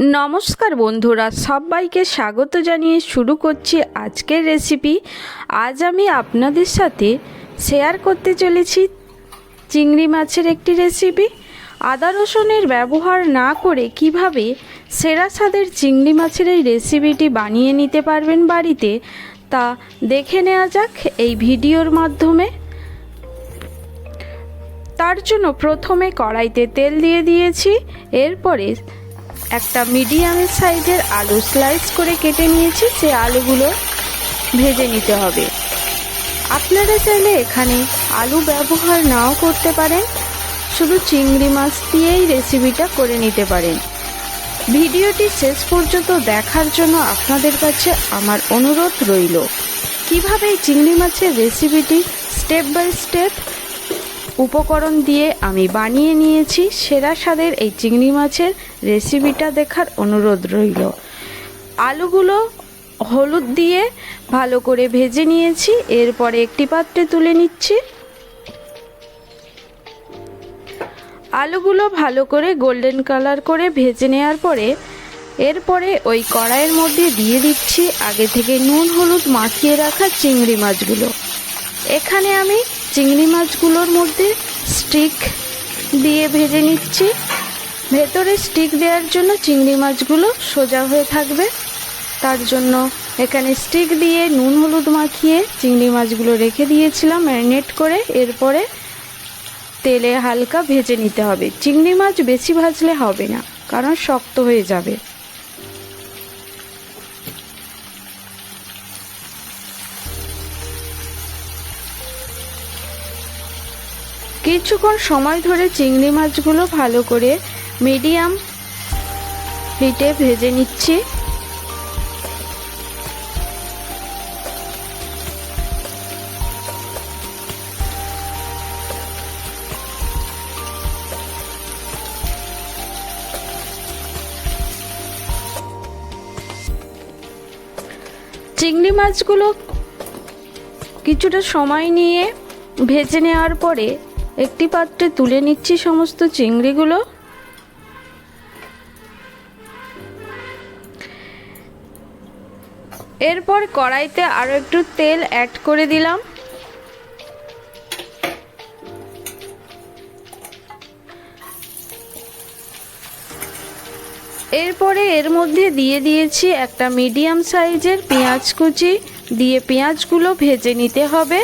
নমস্কার বন্ধুরা, সবাইকে স্বাগত জানিয়ে শুরু করছি আজকের রেসিপি আজ আমি আপনাদের সাথে শেয়ার করতে চলেছি চিংড়ি মাছের একটি রেসিপি আদা রসুনের ব্যবহার না করে কীভাবে সেরা স্বাদের চিংড়ি মাছের এই রেসিপিটি বানিয়ে নিতে পারবেন বাড়িতে, তা দেখে নেওয়া যাক এই ভিডিওর মাধ্যমে। তার জন্য প্রথমে কড়াইতে তেল দিয়ে দিয়েছি, এরপরে একটা মিডিয়াম সাইজের আলু স্লাইস করে কেটে নিয়েছি, সে আলুগুলো ভেজে নিতে হবে। আপনারা চাইলে এখানে আলু ব্যবহার নাও করতে পারেন, শুধু চিংড়ি মাছ দিয়েই রেসিপিটা করে নিতে পারেন। ভিডিওটি শেষ পর্যন্ত দেখার জন্য আপনাদের কাছে আমার অনুরোধ রইল। কীভাবে এই চিংড়ি মাছের রেসিপিটি স্টেপ বাই স্টেপ উপকরণ দিয়ে আমি বানিয়ে নিয়েছি সেরা স্বাদের এই চিংড়ি মাছের রেসিপিটা দেখার অনুরোধ রইল। আলুগুলো হলুদ দিয়ে ভালো করে ভেজে নিয়েছি, এরপরে একটি পাত্রে তুলে নিচ্ছি। আলুগুলো ভালো করে গোল্ডেন কালার করে ভেজে নেওয়ার পরে, এরপরে ওই কড়াইয়ের মধ্যে দিয়ে দিচ্ছি আগে থেকে নুন হলুদ মাখিয়ে রাখা চিংড়ি মাছগুলো। এখানে আমি চিংড়ি মাছগুলোর মধ্যে স্টিক দিয়ে ভেজে নিচ্ছি। ভেতরে স্টিক দেওয়ার জন্য চিংড়ি মাছগুলো সোজা হয়ে থাকবে। তার জন্য এখানে স্টিক দিয়ে নুন হলুদ মাখিয়ে চিংড়ি মাছগুলো রেখে দিয়েছিলাম ম্যারিনেট করে। এরপরে তেলে হালকা ভেজে নিতে হবে। চিংড়ি মাছ বেশি ভাজলে হবে না, কারণ শক্ত হয়ে যাবে। কিছুক্ষণ সময় ধরে চিংড়ি মাছগুলো ভালো করে মিডিয়াম হিটে ভেজে নিচ্ছি। চিংড়ি মাছগুলো কিছুটা সময় নিয়ে ভেজে নেওয়ার পরে একটি পাত্রে তুলে নিচ্ছি সমস্ত চিংড়িগুলো। এরপর কড়াইতে আরও একটু তেল অ্যাড করে দিলাম। এরপরে এর মধ্যে দিয়ে দিয়েছি একটা মিডিয়াম সাইজের পেঁয়াজ কুচি। দিয়ে পেঁয়াজগুলো ভেজে নিতে হবে।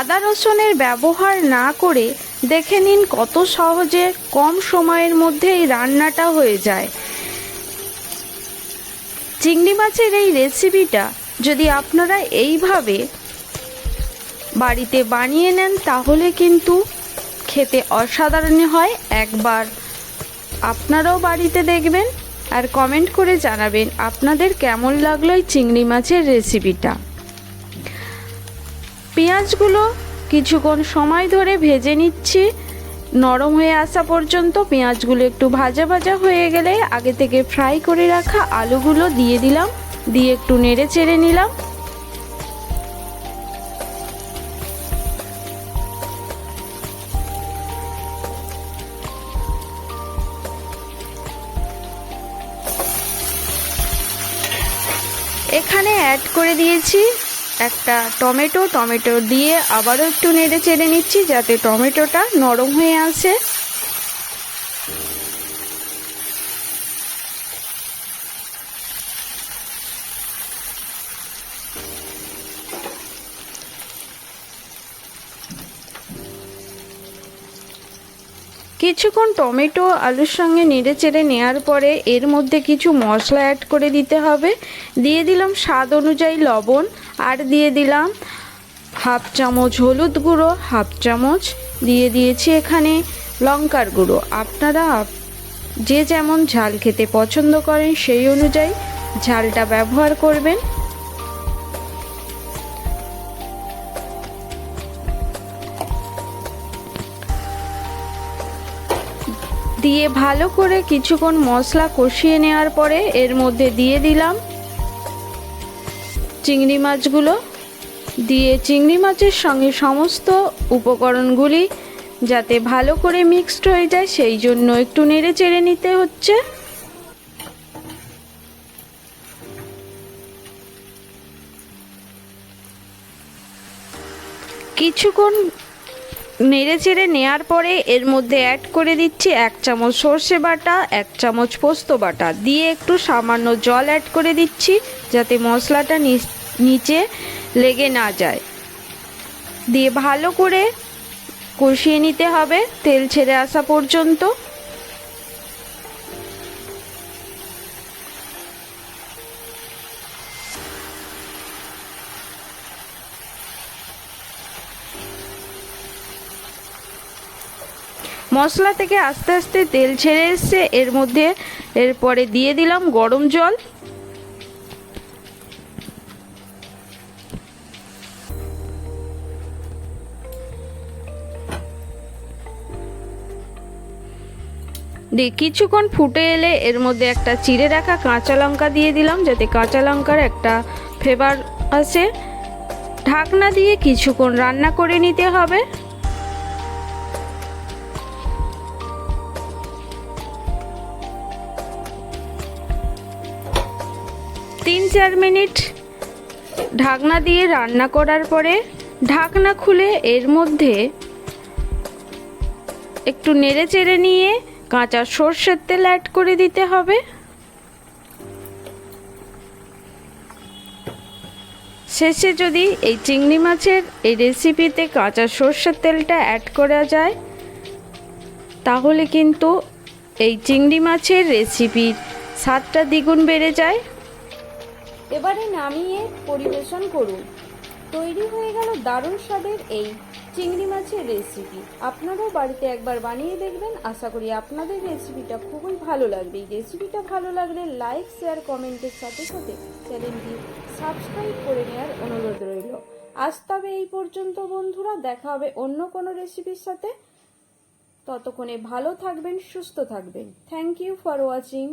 আদা রসুনের ব্যবহার না করে দেখে নিন কত সহজে কম সময়ের মধ্যে এই রান্নাটা হয়ে যায়। চিংড়ি মাছের এই রেসিপিটা যদি আপনারা এইভাবে বাড়িতে বানিয়ে নেন, তাহলে কিন্তু খেতে অসাধারণ হয়। একবার আপনারাও বাড়িতে দেখবেন আর কমেন্ট করে জানাবেন আপনাদের কেমন লাগল এই চিংড়ি মাছের রেসিপিটা। পেঁয়াজগুলো কিছুক্ষণ সময় ধরে ভেজে নিচ্ছি। নরম হয়ে আসা পর্যন্ত পেঁয়াজগুলো একটু ভাজা ভাজা হয়ে গেলে আগে থেকে ফ্রাই করে রাখা আলুগুলো দিয়ে দিলাম, দিয়ে একটু নেড়ে চেড়ে নিলাম। এখানে অ্যাড করে দিয়েছি একটা টমেটো টমেটো দিয়ে আবারও একটু নেড়ে চেড়ে নিচ্ছি যাতে টমেটোটা নরম হয়ে আসে। কিছুক্ষণ টমেটো আলুর সঙ্গে নেড়ে চেড়ে নেওয়ার পরে এর মধ্যে কিছু মশলা অ্যাড করে দিতে হবে। দিয়ে দিলাম স্বাদ অনুযায়ী লবণ, আর দিয়ে দিলাম হাফ চামচ হলুদ গুঁড়ো, হাফ চামচ দিয়ে দিয়েছি এখানে লঙ্কার গুঁড়ো। আপনারা যে যেমন ঝাল খেতে পছন্দ করেন সেই অনুযায়ী ঝালটা ব্যবহার করবেন। দিয়ে ভালো করে কিছুক্ষণ মশলা কষিয়ে নেওয়ার পরে এর মধ্যে দিয়ে দিলাম চিংড়ি মাছগুলো। দিয়ে চিংড়ি মাছের সঙ্গে সমস্ত উপকরণগুলি যাতে ভালো করে মিক্সড হয়ে যায়, সেই জন্য একটু নেড়ে চেড়ে নিতে হচ্ছে। কিছুক্ষণ নেড়ে চেড়ে নেওয়ার পরে এর মধ্যে অ্যাড করে দিচ্ছি এক চামচ সর্ষে বাটা, এক চামচ পোস্ত বাটা। দিয়ে একটু সামান্য জল অ্যাড করে দিচ্ছি যাতে মশলাটা নিচ- লেগে না যায়। দিয়ে ভালো করে কষিয়ে নিতে হবে তেল ছেড়ে আসা পর্যন্ত। মশলা থেকে আস্তে আস্তে তেল ছেড়ে এসছে। এর মধ্যে এরপরে দিয়ে দিলাম গরম জল। দিয়ে কিছুক্ষণ ফুটে এলে এর মধ্যে একটা চিড়ে রাখা কাঁচা লঙ্কা দিয়ে দিলাম, যাতে কাঁচা লঙ্কার একটা ফ্লেভার আসে। ঢাকনা দিয়ে কিছুক্ষণ রান্না করে নিতে হবে। চার মিনিট ঢাকনা দিয়ে রান্না করার পরে ঢাকনা খুলে এর মধ্যে একটু নেড়ে চেড়ে নিয়ে কাঁচা সর্ষের তেল অ্যাড করে দিতে হবে। শেষে যদি এই চিংড়ি মাছের এই রেসিপিতে কাঁচা সর্ষের তেলটা অ্যাড করা যায়, তাহলে কিন্তু এই চিংড়ি মাছের রেসিপির স্বাদটা দ্বিগুণ বেড়ে যায়। এবারে নামিয়ে পরিবেশন করুন। তৈরি হয়ে গেল দারুণ স্বাদের এই চিংড়ি মাছের রেসিপি আপনারাও বাড়িতে একবার বানিয়ে দেখবেন। আশা করি আপনাদের রেসিপিটা খুবই ভালো লাগবে। এই রেসিপিটা ভালো লাগলে লাইক শেয়ার কমেন্টের সাথে সাথে চ্যানেলটি সাবস্ক্রাইব করে নেওয়ার অনুরোধ রইল। আজ তবে এই পর্যন্ত বন্ধুরা, দেখা হবে অন্য কোনো রেসিপির সাথে। ততক্ষণে ভালো থাকবেন, সুস্থ থাকবেন। Thank you for watching